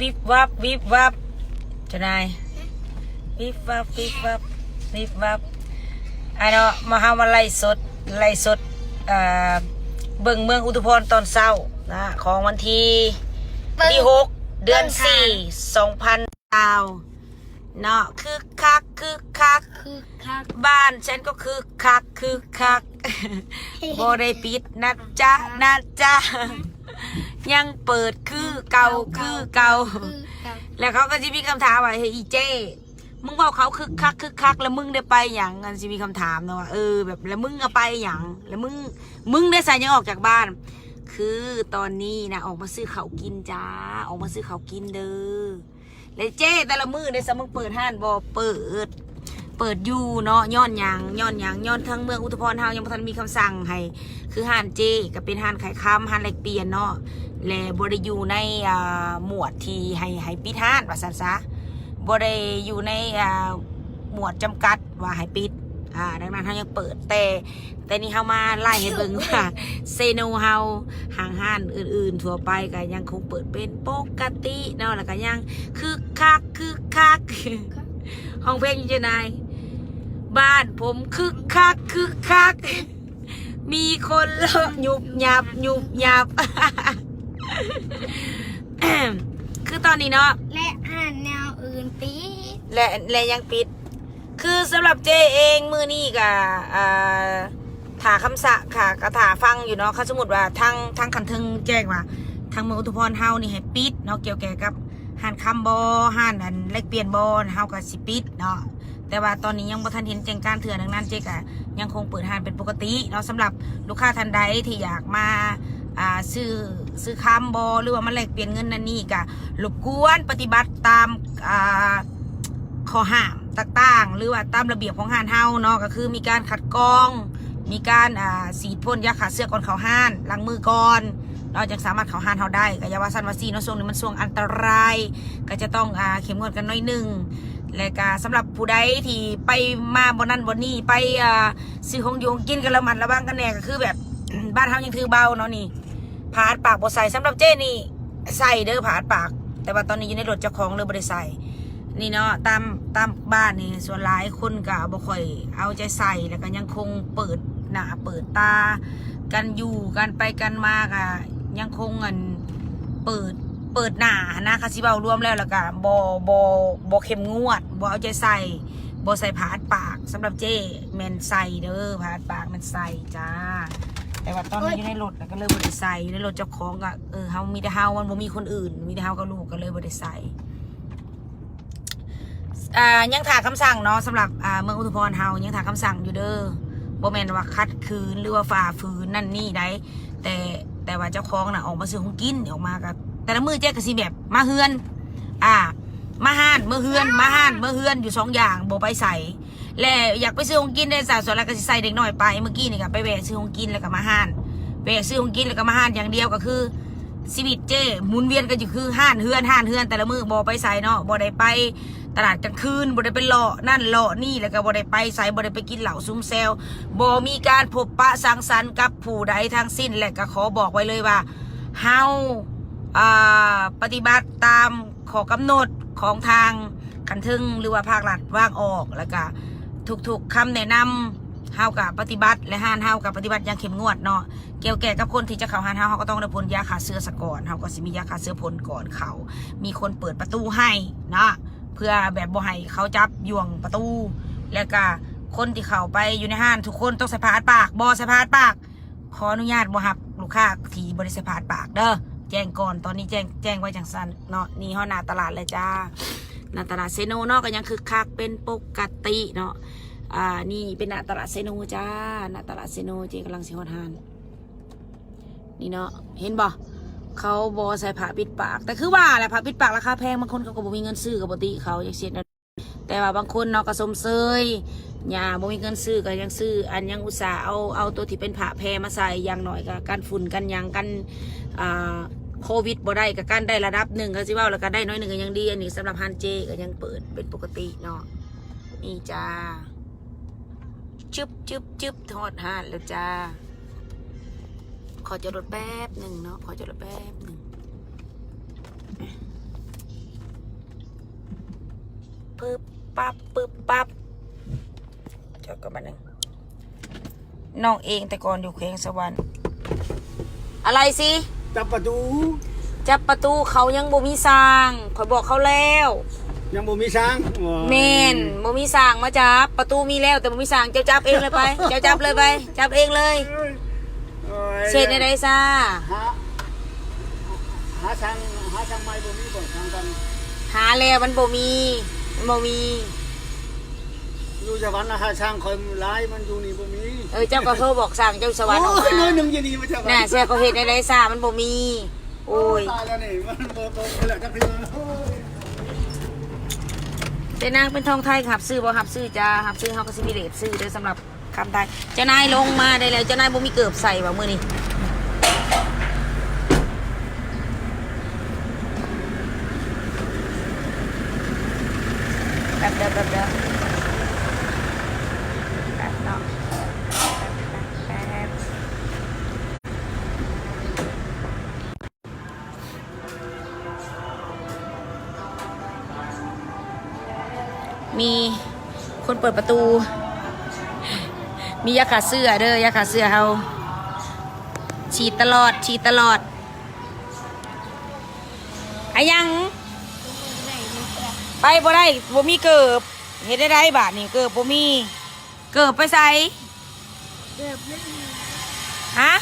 วิบวับวิบวับเจะนายวิบวับวิบวับวิบวับอันเนาะมาเฮามาไล่สดไล่สดเอ่อเบิ่งเมืองอุทุพรตอนเช้านะของวันที่ที่หกเดือนสี่สองพันเก้าเนาะคือคักคือคักคือคักบ้านฉันก็คือคักคือคักบได้ปิดนะจ๊ะนะจ๊ะ ยังเปิดคือเก่าคือเก่าคือคักแล้วเขาก็จะมีคำถามว่าเฮ้ยอีเจ้มึงบอกเขาคึกคักคึกคักแล้วมึงได้ไปอย่างกันจะมีคำถามนะว่าเออแบบแล้วมึงเอาไปอย่างแล้วมึงมึงได้ใส่ยังออกจากบ้าน คือตอนนี้นะออกมาซื้อเขาวกินจ้าออกมาซื้อเขาวกินเด้อแล้วเจ้แต่ละมือได้สมึงเปิดห้านบอเปิด เปิดอยู่เนาะย้อนหยังย้อนหยังย้อนทั้งเมืองอุทุพรเฮายังบ่ทันมีคำสั่งให้คือห้านเจก็เป็นห้านขายคำห้านแลกเปลี่ยนเนาะและบ่ได้อยู่ในอ่าหมวดที่ให้ให้ปิดห้านว่าซั่นซะบ่ได้อยู่ในอ่าหมวดจำกัดว่าให้ปิดอ่าดังนั้นเฮายังเปิดแต่แต่นี่เฮามาไล่ให้เบิ่งว่าเซโนเฮาห่างห้านอื่น ๆ ทั่วไปก็ยังคงเปิดเป็นปกติเนาะแล้วก็ยังคึกคักคึกคักห้องเพลงอยู่จะไหนาย บ้านผมคึกคักคึกคัก มีคนเลาะหยุบหยับหยุบหยับ คือตอนนี้เนาะและอ่านแนวอื่นปีและและยังปิด คือสำหรับเจเองมือนี่กับอ่าถาคำสะค่ะก็ถาฟังอยู่เนาะเขาสมมติว่าทางทางคันเทึงแจ้งว่าทางเมืองอุทุพรเฮานี่ให้ปิดเนาะเกี่ยวแก่กับห้านคำบอห้านอันแลกเปลี่ยนบอเฮาก็สิปิดเนาะ แต่ว่าตอนนี้ยังบ่ทันเห็นแจงการเถื่อนดังนั้นเจ๊ก็ยังคงเปิดห้านเป็นปกติเนาะสำหรับลูกค้าท่านใดที่อยากมาซื้อซื้อคำบอหรือว่ามาแลกเปลี่ยนเงินนั่นนี่ก็รบกวนปฏิบัติตามข้อห้ามต่างๆ หรือว่าตามระเบียบของห้านเฮาเนาะก็คือมีการขัดกรอง มีการสีพ่นยาขาเสื้อก่อนเขาห้านล้างมือก่อนเราจึงสามารถเขาห้านเฮาได้ก็อยาวาซันวาซีเนาะช่วงนี้มันช่วงอันตราย ก็จะต้องอเข้มงวดกันหน้อยหนึ่ง และก็สำหรับผู้ใดที่ไปมาบนนั้นบนนี้ไปซื้อของโยงกินกันละมันระวังกันแน่ก็คือแบบบ้านเฮายังถือเบาเนาะนี่ผาดปากบ่ใส่สำหรับเจ้นี่ใส่เด้อผาดปาก แต่ว่าตอนนี้อยู่ในรถเจ้าของเลยบ่ได้ใส่นี่เนาะตามตามบ้านนี่ส่วนหลายคนก็บ่ค่อยเอาใจใส่แล้วก็ยังคงเปิดหน้าเปิดตา กันอยู่กันไปกันมาก็ยังคงเงินเปิด เปิดหน้านะคาสิเบารวมแล้วแล้วก็บ่บ่บ่เข้มงวดบ่เอาใจใส่บ่ใส่ผาดปากสำหรับเจ้แม่นใส่เด้อผาดปากมันใส่จ้า แต่ว่าตอนนี้อยู่ในรถแล้วก็เลยบ่ได้ใส่อยู่ในรถเจ้าของก็เออเฮามีแต่เฮามันบ่มีคนอื่น มีแต่เฮากับลูกก็เลยบ่ได้ใส่อ่ายังถาคำสั่งเนาะสำหรับอ่าเมืองอุทุพรเฮายังถาคำสั่งอยู่เด้อบ่แม่นว่าคัดคืนหรือว่าฝ่าฝืนนั่นนี่ได้แต่แต่ว่าเจ้าของน่ะออกมาซื้อของกินออกมากับ แต่ละมือแจ๊กก็สิแบบมาเฮือน อ่า มาห้านเมื่อเฮือน มาห้านเมื่อเฮือนอยู่สองอย่างบ่ไปใส่และอยากไปซื้อของกินได้สาวส่วนแล้วก็สิใส่เด็กน้อยไปเมื่อกี้นี่ก็ไปแวะซื้อของกินแล้วก็มาห้านแวะซื้อของกินแล้วก็มาห้านอย่างเดียวก็คือชีวิตเจ้หมุนเวียนกันอยู่คือห้านเฮือนห้านเฮือนแต่ละมือบ่ไปใส่เนาะบ่ได้ไปตลาดกลางคืนบ่ได้ไปเลาะนั่นเลาะนี่แล้วก็บ่ได้ไปใส่บ่ได้ไปกินเหล้าซุ้มแซวบ่มีการพบปะสังสรรค์กับผู้ใดทั้งสิ้นและก็ขอบอกไว้เลยว่าเฮาอ่า ปฏิบัติตามขอกำหนดของทางคันทึงหรือว่าภาครัฐว่างออกแล้วก็ทุกๆคำแนะนำเฮากับปฏิบัติและห้านเฮากับปฏิบัติอย่างเข้มงวดเนาะเกี่ยวแก่กับคนที่จะเข้าห้านเฮาเฮาก็ต้องได้พ่นยาฆ่าเชื้อซะก่อนเฮาก็สิมียาฆ่าเชื้อพ่นก่อนเขามีคนเปิดประตูให้เนาะเพื่อแบบบ่ให้เขาจับย่วงประตู แล้วก็คนที่เข้าไปอยู่ในห้านทุกคนต้องส่ผ้าอัดปากบอส่ผ้าอัดปากขออนุญาตบ่ฮับลูกค้าที่บริษัทผ้าอัดปากเด้อ แจ้งก่อนตอนนี้แจ้งแจ้งไว้จังสันเนาะนี่ห้อหน้าตลาดเลยจ้าหน้าตลาดเซโนเนาะก็ยังคือคักเป็นปกติเนาะอ่านี่เป็นหน้าตลาดเซโนจ้าหน้าตลาดเซโนเจกำลังสิฮอดฮานนี่เนาะเห็นบ่เขาบอใส่ผ้าปิดปาก แต่คือว่าแหละผ้าปิดปากราคาแพงบางคนเขาก็บ่มีเงินซื้อกับปกติเขาอย่างเช่นนั้นแต่ว่าบางคนเนาะก็สมเซยอย่าบ่มีเงินซื้อก็ยังซื้อ อันยังอุตส่าห์เอาเอาตัวที่เป็นผ้าแพรมาใส่อย่างหน่อยก็กันฝุ่นกันยังกันอ่า โควิดบ่ได้ก็กันได้ระดับหนึ่งเขาสิว่าแล้วก็ได้น้อยหนึ่งก็ยังดี อันนี้สำหรับฮันเจก็ยังเปิดเป็นปกติเนาะนี่จ้าจึบจึบจึบทอดหานแล้วจ้า ขอจะลดแป๊บหนึ่งเนาะขอจะลดแป๊บหนึ่งปึ๊บปั๊บปึ๊บปั๊บจอดกับมันหนึ่งน้องเองแต่ก่อนอยู่แขวงสวรรค์อะไรสิ จับประตู จับประตูเขายังบ่มีสร้างข่อยบอกเขาแล้วยังบ่มีช้างโอ้ยเมนบ่มีสร้างมาจับประตูมีแล้วแต่บ่มีสร้างเจ้าจับเองเลยไป เจ้าจับเลยไป จับเองเลยโอ้ยเสร็จในไดซ่าหาหาช้างหาช้างไม้บ่มีบ่ช้างกันหาแล้วมันบ่มีมันบ่มีอยู่จังหวัดนะหาช้างคอยหลายมันอยู่นี่บ่มี เออเจ้าก็โทรบอกสั่งเจ้าสวรรค์ออกโอ้ยน้มาอยหนึงอยู่นี่มาจากน่ะเสียเขาเห็นในไดซ่ามันบ่มี โอ้ยตายแล้วนี่มันบ่บ่บ่แล้วจักเทื่อโอ้ยแต่นางเป็นทองไทยครับซื้อบ่ครับซื้อจ้าครับซื้อเฮาก็สิมีเลทซื้อเด้อสำหรับคำไทยเจ้านายลงมาได้แล้วเจ้านายบ่มีเกือบใส่ว่ามื้อนี้แป๊บเดียวแป๊บเดียวแป๊บเนาะแป๊บแป๊บแป๊บมีคน เปิดประตู มียาขาเสื้อเด้อยาขาเสื้อเฮาฉีดตลอดฉีดตลอดอะยัง ไปบ่ได้บ่มีเกิบเฮ็ดได้ไรบาทนี่เกิบบ่มี เกิบไปใส่เกือบลืมฮะ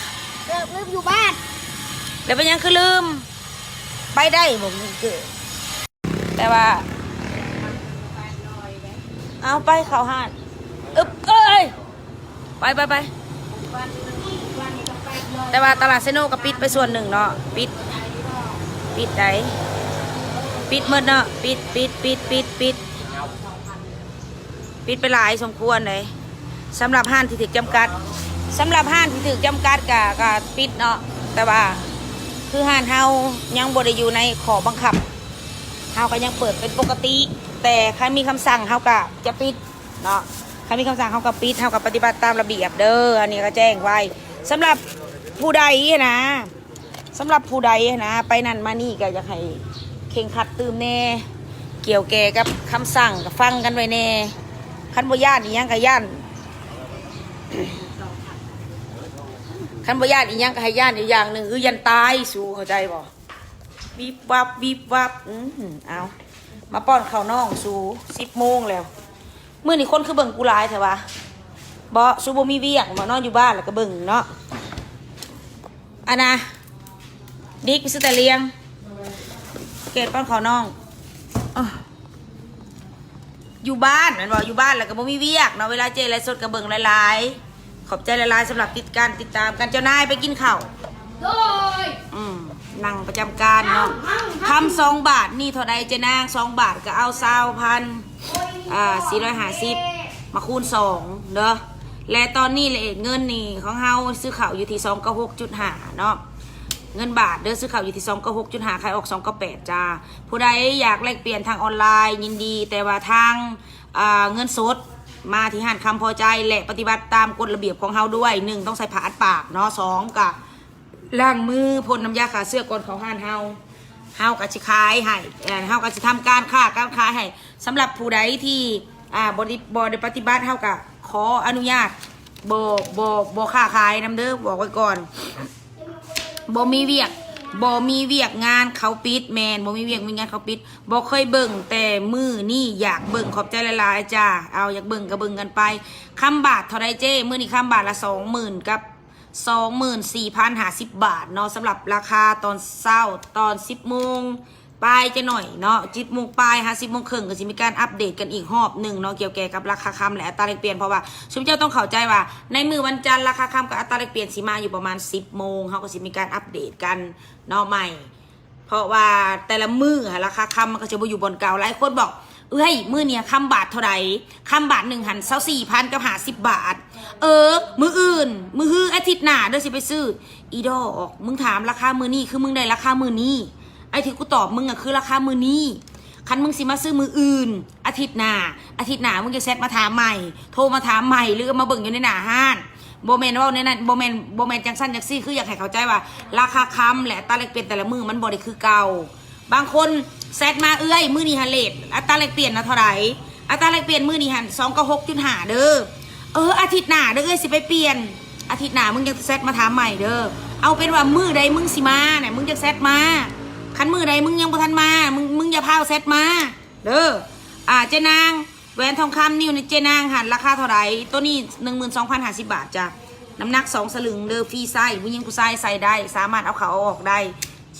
เกือบลืมอยู่บ้านแล้วเป็นหยังคือลืม ไปได้บ่มีเกิบแต่ว่า เอาไปเขาหานอึบเอ้ยไปไปไปแต่ว่าตลาดเซโนก็ปิดไปส่วนหนึ่งเนาะปิด ปิดไหนปิดหมดเนาะปิดปิดปิดปิดปิดปิดไปหลายสมควรเลยสำหรับห้านที่ถูกจำกัดสำหรับห้านที่ถูกจำกัดกะกะปิดเนาะแต่ว่าคือห้านเฮายังบ่ได้อยู่ในขอบังคับเฮาก็ยังเปิดเป็นปกติ แต่ใครมีคำสั่งเฮาก็จะปิดเนาะใครมีคำสั่งเฮาก็ปิดเฮาก็ปฏิบัติตามระเบียบเด้ออันนี้ก็แจ้งไว้สำหรับผู้ใดนะสำหรับผู้ใดนะ ไปนั่นมานี่ก็อยากให้เข่งขัดตื่มแน่ เกี่ยวแก่กับคำสั่งกับฟังกันไว้แน่คันบ่ย่านอีหยังก็ย่านคันบ่ย่านอีหยังก็ให้ย่านอีกอย่างหนึ่งคือยันตายสู้เข้าใจบ่วิบวับวิบวับอืมเอา มาป้อนข้าวน่องสูสิบโมงแล้วมื่อนี่คนคือเบิ่งกูหลายเถอะวะบอสูบมีเวียกมานอนอยู่บ้านแล้วก็เบิ่งเนาะอันนะดิกไปซื้อแต่เลี้ยง เกดป้อนข้าวน่องอ้ออยู่บ้านแมันบอกอยู่บ้านแล้วก็บ่มีเวียกเนาะเวลาเจไรสดกับเบิ่งหลายๆขอบใจหลายๆสำหรับติดการติดตามกันเจ้านายไปกินข้าวโดยอืม นั่งประจำการเนาะทำสองบาทนี่เท่าใดจะนางสองบาทก็เอาเศร้าพันอ่าสี่ร้อยห้าสิบมาคูณสองเด้อและตอนนี้เลทเงินนี่ของเฮาซื้อข่าวอยู่ที่สองเก้าหกจุดห้าเนาะเงินบาทเด้อซื้อข่าวอยู่ที่สองเก้าหกจุดห้าขายออกสองเก้าแปดจ้าผู้ใดอยากแลกเปลี่ยนทางออนไลน์ยินดี แต่ว่าทางอ่าเงินสดมาที่หันคำพอใจและปฏิบัติตามกฎระเบียบของเฮาด้วยหนึ่งต้องใส่ผ้าอัดปากเนาะสองกะ ล้างมือพ่นน้ำยาขาเสื้อก่อนเขาห้านเฮาเฮาก็สิขายให้เอ่อเฮาก็สิทำการค้าการขายให้สำหรับผู้ใดที่อ่าบริบริปฏิบัติเฮาก็ขออนุญาตบ่บ่บ่ค้าขายน้ำเด้อบอกไว้ก่อนบ่มีเวียกบ่มีเวียกงานเขาปิดแมนบ่มีเวียกมีงานเขาปิดบ่เคยเบิ่งแต่มือนี่อยากเบิ่งขอบใจหลายๆจ้าเอาอยากเบิ่งก็เบิ่งกันไปคำบาทเท่าไรเจ้มือนี้คำบาทละ20,000กับ 24,050 บาทเนาะสำหรับราคาตอนเช้าตอน 10โมงปลายจะหน่อยเนาะจิบโมงปลาย50โมงครึ่งก็จะมีการอัปเดตกันอีกรอบหนึ่งเนาะเกี่ยวแก่กับราคาคำและอัตราแลกเปลี่ยนเพราะว่าชุมเจ้าต้องเข้าใจว่า ในมือวันจันทร์ราคาคำกับอัตราแลกเปลี่ยนสิมาอยู่ประมาณ 10โมงเขาก็จะมีการอัปเดตกันเนาะใหม่ เพราะว่าแต่ละมือราคาคำมันก็จะบ่อยู่บนเก่าหลายคนบอก เอ้ยมือเนี่ยคำบาทเท่าไรคำบาทหนึ่งหันเศร้าสี่พันกับหาสิบบาท เออ มืออื่น มือฮืออาทิตย์หน้าเด้อสิไปซื้อ อีดอก มึงถามราคามือนี้คือมึงได้ราคามือนี้ไอ้ที่กูตอบมึงอะคือราคามือนี้คันมึงสิมาซื้อมืออื่น อาทิตย์หน้าอาทิตย์หน้ามึงจะเซตมาถามใหม่ โทรมาถามใหม่หรือมาเบิ่งอยู่ในหน้าห้านโบแมนว่าในนั้นโบแมนโบแมนจังสั้นจังซี่คืออยากให้เข้าใจว่า ราคาคำและตาเล็กเป็นแต่ละมือมันบริคือเก่า บางคน แซดมาเอ้ยมือนี่ฮันเลทอัตราแลกเปลี่ยนนะเท่าไหร่อัตราแลกเปลี่ยนมือนี่หันสองก็หกจุดห้าเด้อเอออาทิตย์หน้าเด้อเอ้ยสิไปเปลี่ยน อาทิตย์หน้ามึงยังแซดมาถามใหม่เด้อเอาเป็นว่ามือใดมึงสิมาเนี่ยมึงจะแซดมาคันมือใดมึงยังบ่ทันมามึงมึงอย่าพาวแซดมาเด้ออ่าเจนางแหวนทองคำนิ้วในเจนางหันราคาเท่าไหร่ตัวนี้หนึ่งหมื่นสองพันห้าสิบบาทจ้ะน้ำหนักสองสลึงเด้อฟรีไซส์ผู้หญิงผู้ชายใส่ได้ สามารถเอาเขาเอาออกได้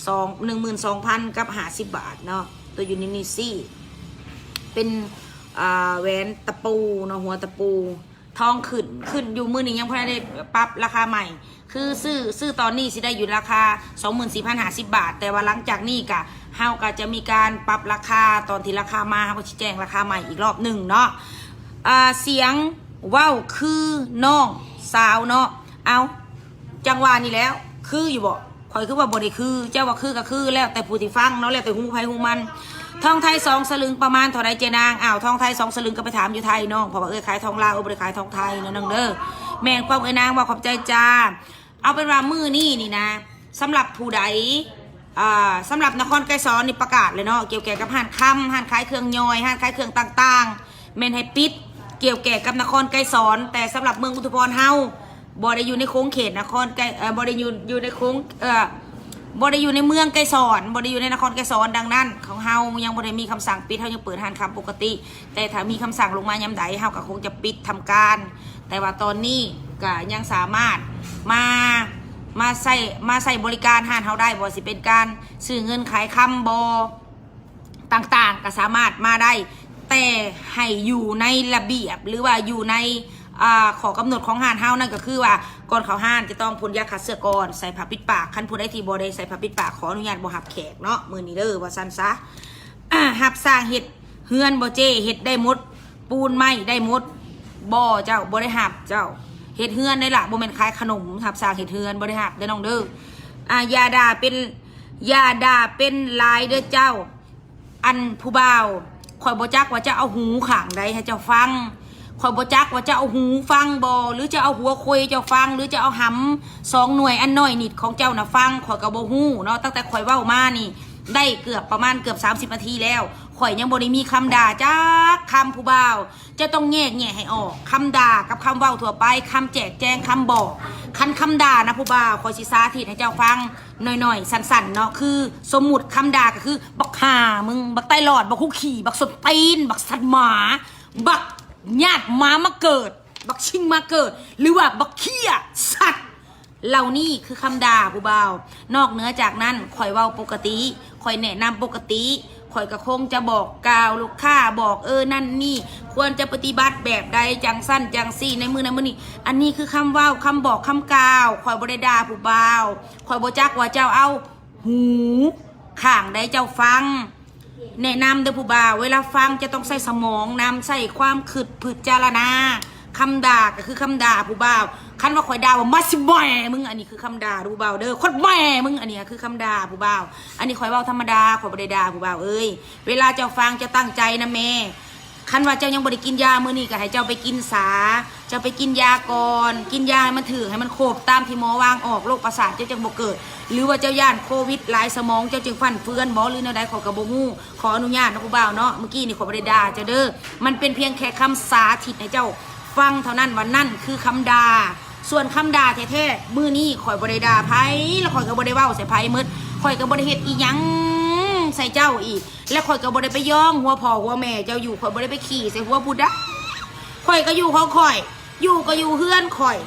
สองหนึ่งหมื่นสองพันกับหาสิบบาทเนาะตัวยูนินิซี่เป็นแหวนตะปูเนาะหัวตะปู ทองขึ้นขึ้นอยู่มือนี้ยังพอได้ปรับราคาใหม่ คือซื้อซื้อตอนนี้สิได้อยู่ราคา 24,050 บาท แต่ว่าหลังจากนี้กะเฮาก็จะมีการปรับราคาตอนที่ราคามาเฮาก็ชี้แจงราคาใหม่อีกรอบหนึ่งเนาะเสียงว้าวคือน้องสาวเนาะเอาจังหวะนี้แล้ว คืออยู่บ่ คอยคือว่าบ่ได้คือ เจ้าว่าคือก็คือ แล้วแต่ผู้ที่ฟังเนาะแล้วแต่หูไผหูมันทองไทยสองสลึงประมาณเท่าไรเจนางอ้าวทองไทยสองสลึงก็ไปถามอยู่ไทยน้องเพราะว่าเอ้ยขายทองลาวเอ้ยบ่ได้ขายทองไทยเนาะน้องเด้อแมงความเอ้นางว่าขอบใจจ้าเอาเป็นว่ามือนี่นี่นะสำหรับผู้ใดอ่าสำหรับนครไกรสอนนี่ประกาศเลยเนาะเกี่ยวแก่กับห้านคำห้านขายเครื่องย่อยห้านขายเครื่องต่างๆเมนให้ปิด เกี่ยวแก่กับนครไกรสอน แต่สำหรับเมืองอุทุพรเฮา บ่ได้อยู่ในโค้งเขตนครไกรเออบ่ได้อยู่อยู่ในโค้งเอ่อบริอยู่ในเมืองไกรสอนบริอยู่ในนครไกรสอนดังนั้น ของเฮายังบริมีคำสั่งปิดเฮายังเปิดหานคำปกติ แต่ถ้ามีคำสั่งลงมายามใดเฮาก็คงจะปิดทำการ แต่ว่าตอนนี้ก็ยังสามารถมามาใส่มาใส่บริการหานเฮาได้บ่สิเป็นการซื้อเงินขายคำบอต่างๆ ก็สามารถมาได้ แต่ให้อยู่ในระเบียบหรือว่าอยู่ใน อาขอกำหนดของห้านเฮานั่นก็คือว่าก่อนเขาห้านจะต้องพ่นยาขัดเสื้อก่อนใส่ผ้าปิดปากคันผู้ใดที่บ่ได้ใส่ผ้าปิดปากขออนุญาตบ่หับแขกเนาะมือนี้เด้อว่าซันซะหับสร้างเฮ็ดเฮือนบ่เจเฮ็ดได้มด ปูนไม้ได้มดบ่เจ้าบ่ได้หับเจ้าเฮ็ดเฮือนได้ละบ่แม่นขายขนมหับสร้างเฮ็ดเฮือนบ่ได้หับเด้อน้องเด้ออ่ายาดาเป็นยาดาเป็นลายเด้อเจ้า อันผู้บ่าวคอยบจักว่าจะเอาหูขางใดให้เจ้าฟัง คอยบจักว่าจะเอาหูฟังบอหรือจะเอาหัวคุยเจ้าฟัง หรือจะเอาหำสองหน่วยอันน้อยนิดของเจ้านะฟังคอยกับโบหูเนาะตั้งแต่คอยเว้ามานี่ ได้เกือบประมาณเกือบ30นาทีแล้วข่อยยังบ่ได้มีคำด่าจักคำผู้บ่าว จะต้องแยกแยะให้ออกคำด่ากับคำเว้าทั่วไปคำแจกแจงคำบอก คันคำด่านะผู้บ่าวคอยสิสาธิตให้เจ้าฟังหน่อยๆสั้นๆเนาะคือ สมมุติคำด่าก็คือ บักห่ามึง บักไตหลอด บักคุกขี่ บักสดตีน บักสัตว์หมา บัก ญาติหมามาเกิด บักชิงมาเกิด หรือว่าบักเขี้ยสัตว์เหล่านี้คือคำด่าผู้บ่านอกเหนือจากนั้นข่อยเว้าปกติข่อยแนะนำปกติข่อยก็คงจะบอกกล่าวลูกค้าบอกเออนั่นนี่ ควรจะปฏิบัติแบบใดจังสั้นจังซี่ในมือในมือนี้อันนี้คือคำเว้าคำบอกคำกล่าวข่อยบ่ได้ด่าผู้เบาวข่อยบจักว่าเจ้าเอา หูข้างใดเจ้าฟัง แนะนำเด้อผู้บ่าวเวลาฟังจะต้องใส่สมองนำใส่ความคิดพิจารณาคำด่าก็คือคำด่าผู้บ่าวคันว่าข่อยด่าว่ามาสิแหม่มึงอันนี้คือคำด่าผู้บ่าวเด้อโคตรแหม่มึงอันนี้คือคำด่าผู้บ่าวอันนี้ข่อยเว้าธรรมดาข่อยบ่ได้ด่าผู้บ่าวเอ้ยเวลาเจ้าฟังจะตั้งใจนะแม่คันว่าเจ้ายังบ่ได้กินยามื้อนี้ก็ให้เจ้าไปกินสา จ้าไปกินยาก่อนกินยาให้มันถือให้มันโคบตามที่หมอวางออกโรคประสาทเจ้าจึงบ่เกิด หรือว่าเจ้าย่านโควิดหลายสมองเจ้าจึงฟันเฟือนบ่หรือแนวใดขอยก็บ่ฮู้ขออนุญาตนะผู้บ่าวเนาะเมื่อกี้นี่ขอยบ่ได้ด่าเจ้าเด้อมันเป็นเพียงแค่คำสาธิตให้เจ้าฟังเท่านั้นว่านั่นคือคำด่าส่วนคำด่าแท้ๆมือนี้ข่อยบ่ได้ด่าไผแล้วข่อยก็บ่ได้เว้าใส่ไผหมดข่อยก็บ่ได้เฮ็ดอีหยังใส่เจ้าอีก และข่อยก็บ่ได้ไปย่องหัวพ่อหัวแม่เจ้าอยู่ข่อยบ่ได้ไปขี่ใส่หัวผู้ใดข่อยก็อยู่ของข่อย อยู่ก็อยู่เฮือนข่อย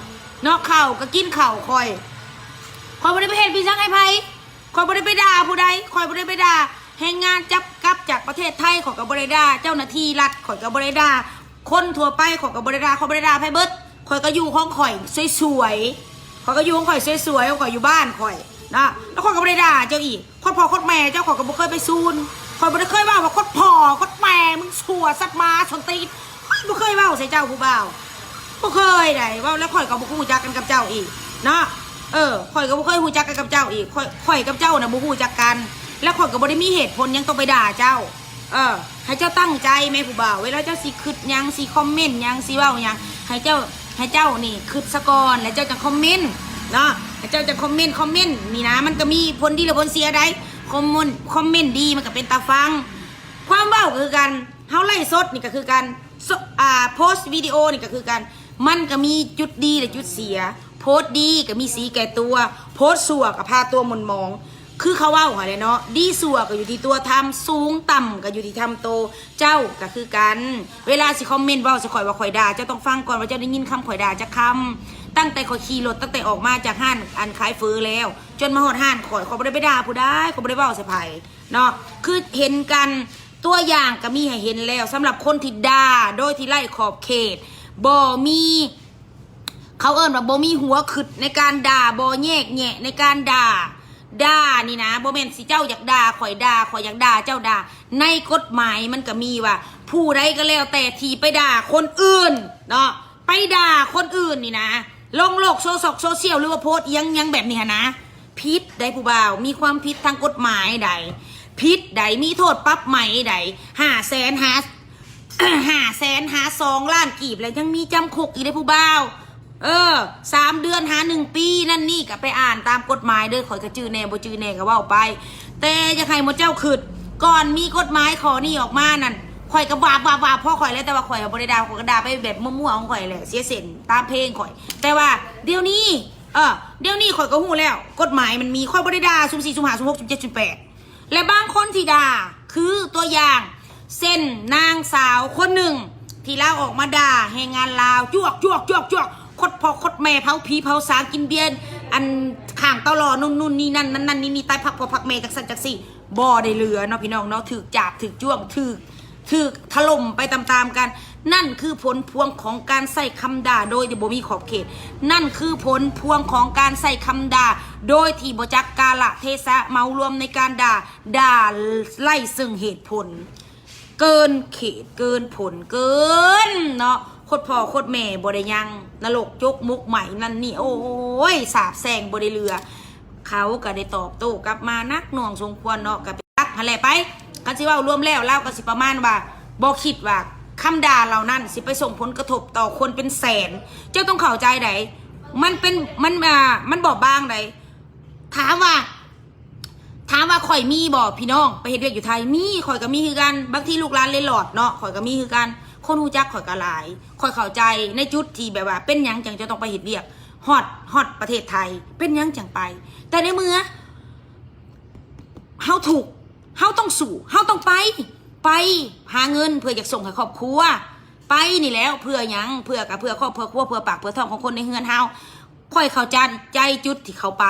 นอกเข้าก็กินเข้าวข่อยข่อยบ่ได้ไปเฮ็ดพี่ช่างให้ไผข่อยบ่ได้ไปด่าผู้ใดข่อยบ่ได้ไปด่าแรงงานจับกลับจากประเทศไทยข่อยก็บ่ได้ด่าเจ้าหน้าที่รัฐข่อยก็บ่ได้ด่าคนทั่วไปข่อยก็บ่ได้ด่าข่อยบ่ได้ด่าไผเบิดข่อยก็อยู่ของข่อยสวยๆข่อยก็อยู่ของข่อยสวยๆข่อยอยู่บ้านข่อยนะแล้วคนก็ไม่ได้ด่าเจ้าอีกคนพ่อคนแม่เจ้าของก็บ่เคยไปซูนคนบ่ได้เคยว่าว่าคนพ่อคนแม่มึงชั่วสัตว์มาชนตีนเฮ้ยบ่เคยว่าใส่เจ้าผู้บ่าว บ่เคยได้เว่าแล้วข่อยก็บ่ฮู้จักกันกับเจ้าอีกนะเออข่อยก็บ่เคยฮู้จักกันกับเจ้าอีกข่อยข่อยกับเจ้าน่ะบ่ฮู้จักกัน แล้วข่อยก็บ่ได้มีเหตุผลยังต้องไปด่าเจ้า เออ ให้เจ้าตั้งใจแม่ผู้บ่าวเวลาเจ้าสิคิดหยังสิคอมเมนต์หยังสิเว้าหยังให้เจ้าให้เจ้านี่คิดซะก่อนแล้วเจ้าจะคอมเมนต์เนาะเจ้าจะคอมเมนต์คอมเมนต์นี่นะมันก็มีผลดีหรือผลเสียได้คอมเมนต์คอมเมนต์ดีมันก็เป็นตาฟัง ความเบ้าก็คือกันเฮาไล่สดนี่ก็คือกันอ่าโพสต์วิดีโอนี่ก็คือกัน มันก็มีจุดดีและจุดเสีย โพสต์ดีก็มีสีแก่ตัว โพสต์สัวก็พาตัวมนมอง คือเขาว่าหัวเลยเนาะดีสัวก็อยู่ที่ตัวทำสูงต่ำก็อยู่ที่ทำโต เจ้าก็คือกัน เวลาสิคอมเมนต์ว่าสิข่อยว่าข่อยด่าเจ้าต้องฟังก่อนว่าเจ้าได้ยินคำข่อยด่าจะคำตั้งแต่ข่อยขี่รถตั้งแต่ออกมาจากห้านอันขายเฟอแล้ว จนมาหอดห้านข่อยข่อยบ่ได้ไปด่าผู้ใดข่อยบ่ได้ว้าใส่ไผเนาะคือเห็นกันตัวอย่างก็มีให้เห็นแล้วสำหรับคนที่ด่าโดยที่ไล่ขอบเขต บ่มีเขาเอิ้นว่าบ่มีหัวขึ้นในการด่าบ่แยกแยะในการด่าด่านี่นะบ่แม่นสิเจ้าอยากด่าข่อยด่าข่อยอยากด่าเจ้าด่าในกฎหมายมันก็มีว่า ผู้ใดก็แล้วแต่ที่ไปด่าคนอื่นเนาะไปด่าคนอื่นนี่นะ ลงโลกโซซอกโซเชียลหรือว่าโพสยังยังแบบนี้นะผิดใดผู้บ่าว มีความผิดทางกฎหมายใดผิดใดมีโทษปรับใหม่ใดห้าแสนหา ห้าแสนหาสองล้านกีบแล้วยังมีจำคุกอีกได้ผู้บ่าว เออสามเดือนหาหนึ่งปีนั่นนี่ก็ไปอ่านตามกฎหมายเด้อข่อยก็จื้อแน่บ่จื้อแน่ก็ว่าไป แต่จะใครมดเจ้าขึ้นก่อนมีกฎหมายขอนี่ออกมานั่นข่อยก็บาบาบาพ่อข่อยแล้วแต่ว่าข่อยบ่ได้ด่าข่อยก็ด่าไปแบบมั่วๆของข่อยแหละเสียเส้นตามเพลงข่อย แต่ว่าเดี๋ยวนี้ เออเดี๋ยวนี้ข่อยก็ฮู้แล้ว กฎหมายมันมีข่อยบ่ไดด่าซุ่มสี่ซุ่มห้าซุ่มหกซุ่มเจ็ดซุ่มแปดและบางคนที่ด่าคือตัวอย่าง เส้นนางสาวคนหนึ่ง ที่ลาออกมาด่าแห่งงานลาวจวกจวกจวกจวกคดพอคดแม่เผาผีเผาสางกินเบียน อันข้างเตลอนู่นนู่นนี่นั่นนั่นนั่นนี่นี่ใต้พักพอพักเมจากสันจากสี่บ่ได้เหลือเนาะพี่น้องเนาะถือจับถือจ้วงถือถือถล่มไปตามๆกัน นั่นคือผลพวงของการใส่คำด่าโดยที่บ่มีขอบเขต นั่นคือผลพวงของการใส่คำด่าโดยที่บ่จักกาละเทศะเมารวมในการด่าด่าไล่ซึ่งเหตุผล เกินเขตเกินผลเกินเนาะโคตรพ่อโคตรแม่บริยังนรกจกมุกใหม่นั่นนี่โอ้ยสาบแซงบริเรือ เขาก็ได้ตอบโต้กลับมานักหน่วงสมควรเนาะกับไปตักหันแหละไปกันสิว่ารวมแล้วเล่าก็สิประมาณว่าบอคิดว่าคำด่าเหล่านั้นสิไปส่งผลกระทบต่อคนเป็นแสน เจ้าต้องเข้าใจไดมันเป็นมันอ่ามันบอบบางไดถามว่า ถามว่าข่อยมีบ่พี่น้อง ไปเฮ็ดเวียกอยู่ไทยมีข่อยก็มีคือกันบางทีลูกหลานเล่นหลอดเนาะข่อยก็มีคือกันคนฮู้จักข่อยก็หลายข่อยเข้าใจในจุดที่แบบว่า เป็นยังจังจะต้องไปเฮ็ดเวียกฮอดฮอดประเทศไทย เป็นยังจังไป แต่ในเมื่อเฮาถูกเฮาต้องสู่เฮาต้องไป ไปหาเงินเพื่ออยากส่งให้ครอบครัวไปนี่แล้วเพื่อยังเพื่อกับเพื่อครอบเพื่อครัวเพื่อปากเพื่อท้องของคนในเฮือนเฮาค่อยเข้าใจใจจุดที่เขาไป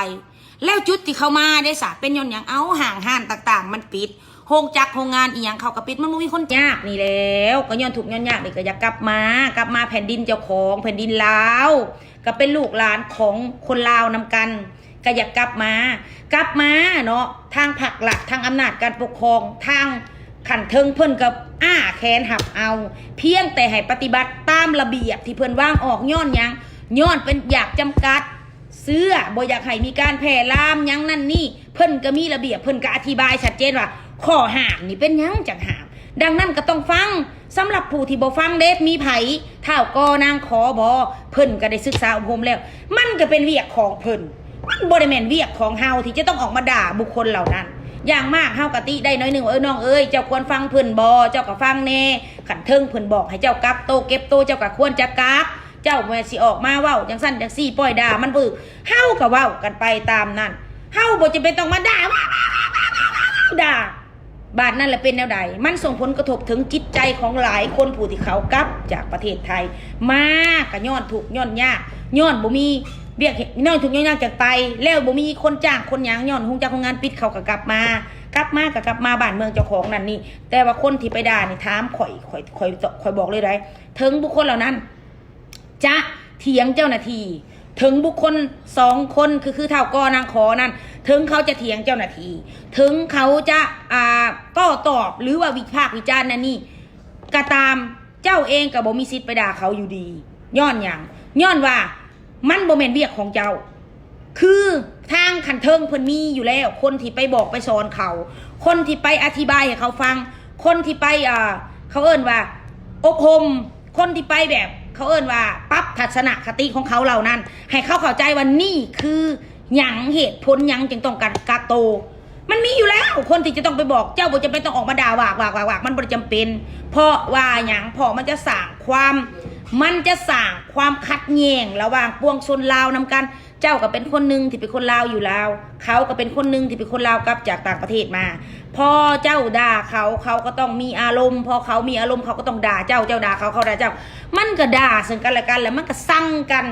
แล้วจุดที่เขามาได้สะเป็นย้อนหยังเอาห่างห้านต่างๆ มันปิดโฮงจักโรงงานอีหยังเขาก็ปิดมันบ่มีคนยากนี่แล้วก็ย้อนถูกย้อนยากนี่ก็อยากกลับมากลับมาแผ่นดินเจ้าของแผ่นดินลาวก็เป็นลูกหลานของคนลาวนำกันก็อยากกลับมากลับมาเนาะทางผักหลักทางอำนาจการปกครองทางขันเทิงเพิ่นกับอ้าแขนหับเอา เพียงแต่ให้ปฏิบัติตามระเบียบที่เพิ่นว่างออกย้อนยังย้อนเป็นอยากจำกัด เสื้อบ่อยากให้มีการแพร่ลามยังนั่นนี่ เพิ่นก็มีระเบียบเพิ่นก็อธิบายชัดเจนว่าข้อห้ามนี่เป็นยังจังห้าม ดังนั้นก็ต้องฟังสำหรับผู้ที่บ่ฟังเด็มีไผเท่าก็นางขอบอเพิ่นก็ได้ศึกษาอบรมแล้ว มันก็เป็นเวียกของเพิ่นมันบ่ได้แม่นเวียกของเฮาที่จะต้องออกมาด่าบุคคลเหล่านั้น อย่างมากเฮากะติได้น้อยหนึ่งเออน้องเอ้ยเจ้าควรฟังเพิ่นบอเจ้าก็ฟังแน่ขันเทิงเพิ่นบอกให้เจ้ากลับโตเก็บโตเจ้าก็ควรจะกลับ เจ้าแม่สิออกมาเว้าจังสั้นจังซี่ปล่อยด่ามันบึกเฮาก็เว้ากันไปตามนั้นเฮาบ่จะเป็นต้องมาด่าว้าด่าบาทนั่นแหละเป็นแนวใด มันส่งผลกระทบถึงจิตใจของหลายคนผู้ที่เขากลับจากประเทศไทย มากกะย้อนถูกย้อนยากย้อนบ่มีเบียกเห็นย้อนถูกย้อนยากจากไป แล้วบ่มีคนจ้างคนหยังย้อนหงจากโรงงานปิดเขาก็กลับมา กลับมากกลับมาบ้านเมืองเจ้าของนั่นนี่ แต่ว่าคนที่ไปด่านี่ถามข่อยข่อยข่อยข่อยบอกเลยได้ถึงบุคคลเหล่านั้น จะเถียงเจ้าหน้าที่ถึงบุคคลสองคนคือคือเท่ากอนางขอนั่นถึงเขาจะเถียงเจ้าหน้าที่ถึงเขาจะอ่าก็ตอบหรือว่าวิพากษ์วิจารณ์นั่นนี่ก็ตามเจ้าเองกับบ่มีสิทธิ์ไปด่าเขาอยู่ดี ย้อนอย่างย้อนว่ามันบ่แม่นเวียกของเจ้า คือทางขันเทิงเพิ่นมีอยู่แล้ว คนที่ไปบอกไปสอนเขา คนที่ไปอธิบายให้เขาฟัง คนที่ไปอ่าเขาเอิ้นว่าอบรมคนที่ไปแบบ เขาเอิ้นว่าปรับทัศนคติของเขาเหล่านั้น ให้เขาเข้าใจว่านี่คือหยังเหตุผลหยังจึงต้องการกาโต มันมีอยู่แล้วคนที่จะต้องไปบอกเจ้าบ่จะเป็นต้องออกมาด่าวากวากวากวากมันบ่ได้จำเป็น เพราะว่าหยังเพราะมันจะสร้างความ มันจะสร้างความขัดแย้งระหว่างปวงชนลาวนำกัน เจ้าก็เป็นคนหนึ่งที่เป็นคนลาวอยู่ลาว เขาก็เป็นคนหนึ่งที่เป็นคนลาวกลับจากต่างประเทศมา พอเจ้าด่าเขาเขาก็ต้องมีอารมณ์ พอเขามีอารมณ์เขาก็ต้องด่าเจ้าเจ้าด่าเขาเขาด่าเจ้า มันก็ด่าซึ่งกันและกัน แล้วมันก็สั่งกัน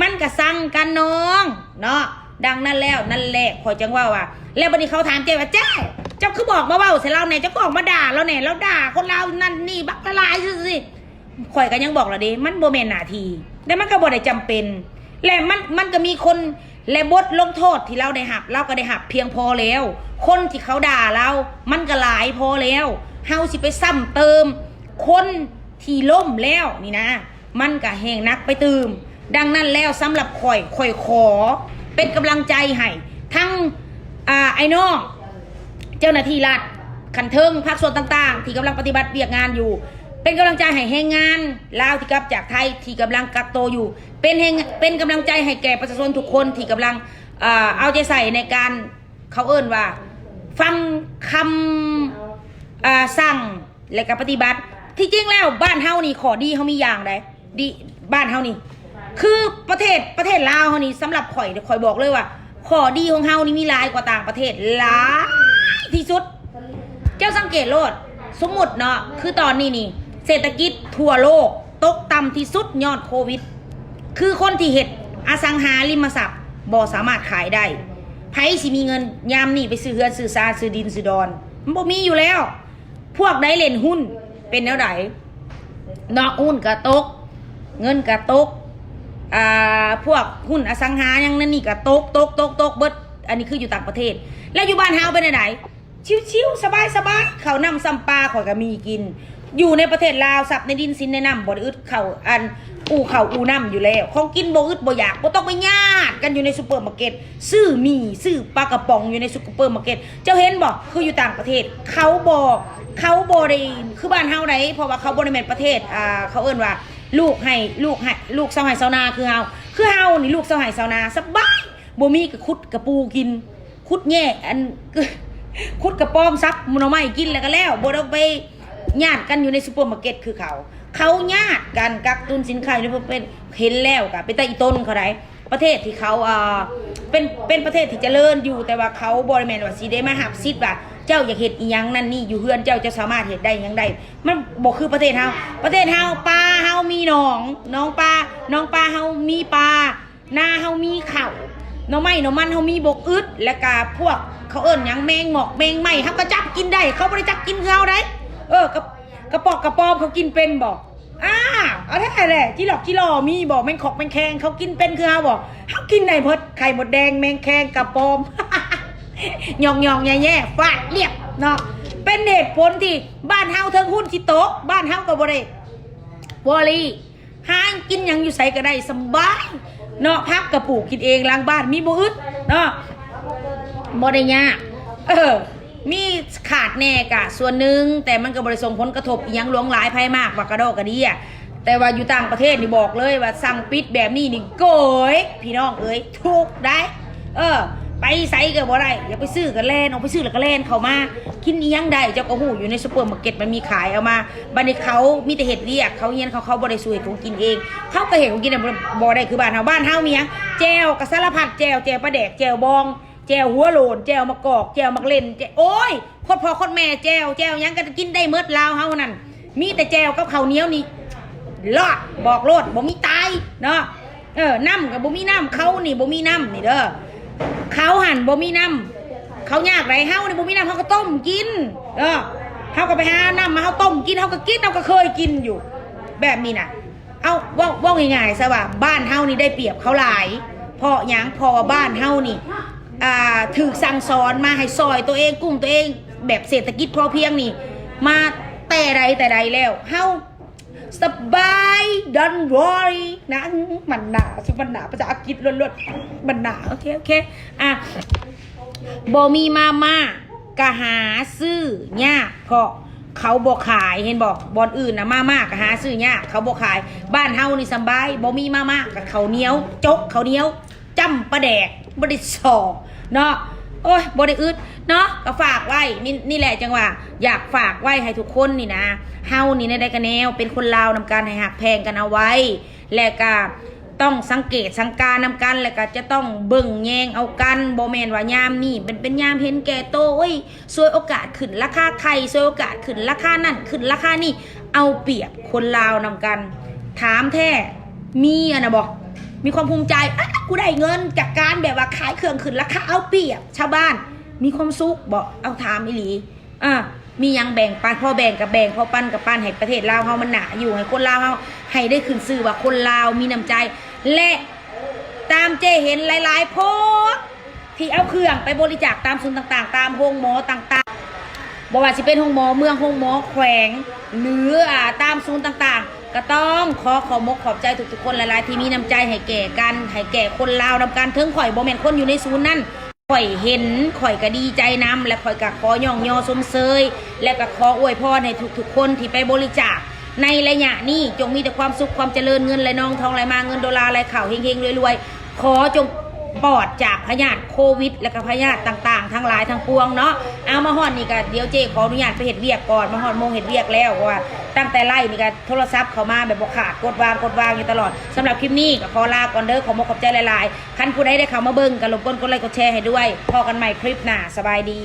มันก็สั่งกันน้องเนาะดังนั้นแล้วนั่นแหละขอยจังว่าว่า แล้วบัดนี้เขาถามเจ้าว่าเจ้าเจ้าคือบอกมาว่าเสร็จแล้วเนี่ยเจ้าก็ออกมาด่าเราเนี่ยแล้วด่าคนเราวนั่นนี่บักละลายสิสิข่อยก็ยังบอกและเดิมันโบเมนหนาทีแต่มันก็บ่ได้จำเป็น และมันมันก็มีคนและบทลงโทษที่เราได้หับ เราก็ได้หับเพียงพอแล้ว คนที่เขาด่าเรา มันก็หลายพอแล้วเฮาสิไปซ้ำเติม คนที่ล่มแล้วนี่นะ มันก็แหงนักไปเตืมดังนั้นแล้วสำหรับข่อยข่อยขอ เป็นกำลังใจให้ทั้งอ่าไอ้น้องเจ้าหน้าที่รัฐขันเทิงภาคส่วนต่าง ๆ ที่กำลังปฏิบัติเบียกงานอยู่ เป็นกำลังใจให้แรงงานลาวที่กลับจากไทยที่กำลังกักตัวอยู่ เป็นแห่งเป็นกำลังใจให้แก่ประชาชนทุกคนที่กำลังเอ่อเอาใจใส่ในการเขาเอิ้นว่า ฟังคำอ่าสั่งและก็ปฏิบัติ ที่จริงแล้วบ้านเฮานี่ขอดีเขามีอย่างใดดีบ้านเฮานี่คือประเทศประเทศลาวเฮานี่สำหรับข่อยเดี๋ยวข่อยบอกเลยว่าขอดีของเฮานี่มีหลายกว่าต่างประเทศหลายที่สุด เจ้าสังเกตโลด สมมติเนาะคือตอนนี้นี่ เศรษฐกิจทั่วโลก ตกต่ำที่สุดยอดโควิด คือคนที่เห็ดอสังหาริมทรัพย์บ่สามารถขายได้ไผสิมีเงินยามนี่ไปซื้อเฮือนซื้อซาซื้อดินซื้อดอน มันบ่มีอยู่แล้ว พวกได้เล่นหุ้นเป็นแนวไหนนาะหุ้นกระตก เงินกระตกอ่าพวกหุ้นอสังหาอย่างนั้นนี่ก็ตกตกตกตกเบิดอันนี้คืออยู่ต่างประเทศ แล้วอยู่บ้านเฮาเป็นไหนชิวๆสบายสบายๆเขานำซัมปลาข่อยก็มีกิน อยู่ในประเทศลาวสับในดินสินในน้ำบ่ได้อึดเขาอันอูเขาอูน้ำอยู่แล้ว ของกินบ่อึดบ่อยากบ่ต้องไปญาติกันอยู่ในซูเปอร์มาร์เก็ตซื้อมีซื้อปลากระป๋องอยู่ในซูเปอร์มาร์เก็ตเจ้าเห็นบ่คืออยู่ต่างประเทศ เขาบ่เขาบ่ได้คือบ้านเฮาไดเพราะว่าเขาบ่ได้แม่นประเทศอ่าเขาเอิ้นว่า ลูกให้ลูกให้ลูกเสาให้เสานาคือเฮาคือเฮานี่ลูกเสาให้เสานาสบายบ่มีก็ขุดกระปูกินขุดแย่อันขุดกระป้อมซับมันเอาไม้กินแล้วก็แล้วบ่ต้องไป ญาติกันอยู่ในซูเปอร์มาร์เก็ตคือเขา เขาญาติกันกักตุนสินค้าอยู่ในประเภทเห็นแล้วกะเป็นแตาอีต้นเขาได้ประเทศที่เขาอ่าเป็นเป็นประเทศที่เจริญอยู่แต่ว่าเขาบริแมนว่าสิได้มาหับซิดว่าเจ้าอยากเห็ดอีหยังนั่นนี่อยู่เฮือนเจ้าจะสามารถเห็ดได้ยังได้มันบอกคือประเทศเฮาประเทศเฮาปลาเฮามีหนองน้องปลาน้องปลาเฮามีปลาหน้าเฮามีเข้าน้องไม้หน้องมันเฮามีบกอึดและกาพวกเขาเอิ้นยังแมงหมอกแมงไหม้เฮาก็จับกินได้ เขาบ่ได้จับกินคือเฮาได้ เออกระกระปอกกระปอมเขากินเป็นบอกอ้าเอาแท้แหละที่หลอกที่หลอมีบอกแมงขอกแมงแคงเขากินเป็นคือเฮาบอกเฮากินได้หมดไข่หมดแดงแมงแคงกระปอมหยองหยองแย่แย่ฟาดเรียบเนาะเป็นเหตุผลที่บ้านเฮาเทิงหุ้นที่โต๊ะบ้านเฮาก็บ่ได้บรีห้างกินยังอยู่ใส่ก็ได้สบายเนาะพักกระปูกกินเองล้างบ้านมีบ่อึดเนาะบ่ได้ยาเออ มีขาดแน่กะ ส่วนหนึ่งแต่มันก็บริส่งผลกระทบอิหยังหลวงหลายภัยมากว่ากระดอกกระเดียแต่ว่าอยู่ต่างประเทศนี่บอกเลยว่าสั่งปิดแบบนี้นี่โกยพี่น้องเอ้ยถูกได้ เออ ไปใส่ก็บ่ได้อย่าไปซื้อกันแล่นเอาไปซื้อแล้วก็แล่นเขามากินอียังได้เจ้าก็หูอยู่ในซุปเปอร์มาร์เก็ตมันมีขายเอามาบันี้เขามีแต่เห็ดเรียกเขาเฮียนเขาเขาบ่ได้สวยของกินเอง เขาก็เห็นของกินน่ะบ่ได้คือบ้านเฮาบ้านเฮามีหยังแจวกะสารพัดแจวแจวปลาแดกแจวบอง แจวหัวโลนแจวมะกอกแจวมักเล่นแจวโอ้ยโคตรพ่อโคตรแม่แจวแจวยังก็กินได้เมดลาวเฮานั่นมีแต่แจวกับข้าวเหนียวนี่รอดบอกโลดบ่มีตายเนาะเออน้ำกับบ่มีน้ำเขานี่บ่มีน้ำนี่เด้อเขาหั่นบ่มีน้ำเขายากไรเฮานี่บ่มีน้ำเฮาก็ต้มกิน เออเฮาก็ไปหาน้ำมาเฮาต้มกินเฮาก็กินเฮาก็เคยกินอยู่ แบบนี้น่ะ เอาว่าว่าง่ายๆซะว่าบ้านเฮานี่ได้เปรียบเขาหลายเพราะยังพอบ้านเฮานี่ ถูกสั่งสอนมาให้ซอยตัวเองกลุ่มตัวเอง แบบเศรษฐกิจพอเพียงนี่ มาแต่ใดแต่ใดแล้วเฮาสบายดันวอรี่นะมันหนาสุมันหนาภาษาอังกฤษล้วนๆมันหนาโอเคโอเคอะบอมีมาม่ากะหาซื้อยากเพราะเขาบอกขายเห็นบอกบอนอื่นนะมาม่ากะหาซื้อยากเขาบอกขาย บ้านเฮานี่สบายบอมีมาม่ากับเขาเนียวจกเขาเนียวจำปลาแดกบริสอบ เนาะโอ้ยบริอึดเนาะก็ฝากไว้นี่นี่แหละจังหวะอยากฝากไว้ให้ทุกคนนี่นะเฮานี่ในได้กันแนว เป็นคนลาวนำการให้หักแพงกันเอาไว้ และก็ต้องสังเกตสังการนำกันแล้วก็จะต้องเบิ่งแยงเอากันโบแมนว่ายามนี่เป็นเป็นยามเห็นแก่โตเอ้ยซวยโอกาสขึ้นราคาไข่ซวยโอกาสขึ้นราคานั่นขึ้นราคานี่เอาเปรียบคนลาวนำกัน ถามแท้มีอะนะบอก มีความภูมิใจอะกูได้เงินจากการแบบว่าขายเครื่องขึ้นราคาเอาเปรียบชาวบ้าน มีความสุขบอกเอาถามอีหลีอะมียังแบ่งปันพ่อแบ่งกับแบ่งพ่อปันกับปันให้ประเทศลาวเฮามันหนาอยู่ให้คนลาวเฮาให้ได้ขึ้นซื่อว่าคนลาวมีน้ำใจ และตามเจเห็นหลายๆโพสที่เอาเครื่องไปบริจาคตามศูนย์ต่างๆ ตามโรงหมอต่างๆบอกว่าสิเป็นห้องหมอเมืองห้องหมอแขวง หรืออ่าตามศูนย์ต่างๆ ก็ต้องขอขอบมกขอบใจทุกๆคนหลายๆที่มีน้ำใจให้แก่กันให้แก่คนลาวนำการถึงข่อยบ่แมนคนอยู่ในศูนย์นั่นข่อยเห็นข่อยก็ดีใจนำและข่อยก็ขอย่องยอสมเซย และก็ขออวยพรให้ทุกๆคนที่ไปบริจาคในระยะนี้จงมีแต่ความสุขความเจริญเงินไหลนองทองไหลมาเงินดอลลาร์ไหลเข่าเฮงๆรวยๆขอจง ปลอดจากพยาธิโควิด และก็พยาธิต่างๆ ทั้งหลายทั้งปวงเนาะเอามาหอดนี่ก็เดี๋ยวเจ๊ขออนุญาตไปเห็ดเวียกก่อนมาหอดโมงเห็ดเวียกแล้วว่า ตั้งแต่ไล่นี่ก็โทรศัพท์เขามาแบบบกขาดกดวางกดวางอยู่ตลอดสำหรับคลิปนี้ก็ขอลาก่อนเด้อขอมขอบใจหลายๆคันผู้ใดได้เข้ามาเบิ่งก็รบกวนกดไลค์กดแชร์ให้ด้วยพอกันใหม่คลิปหน้าสบายดี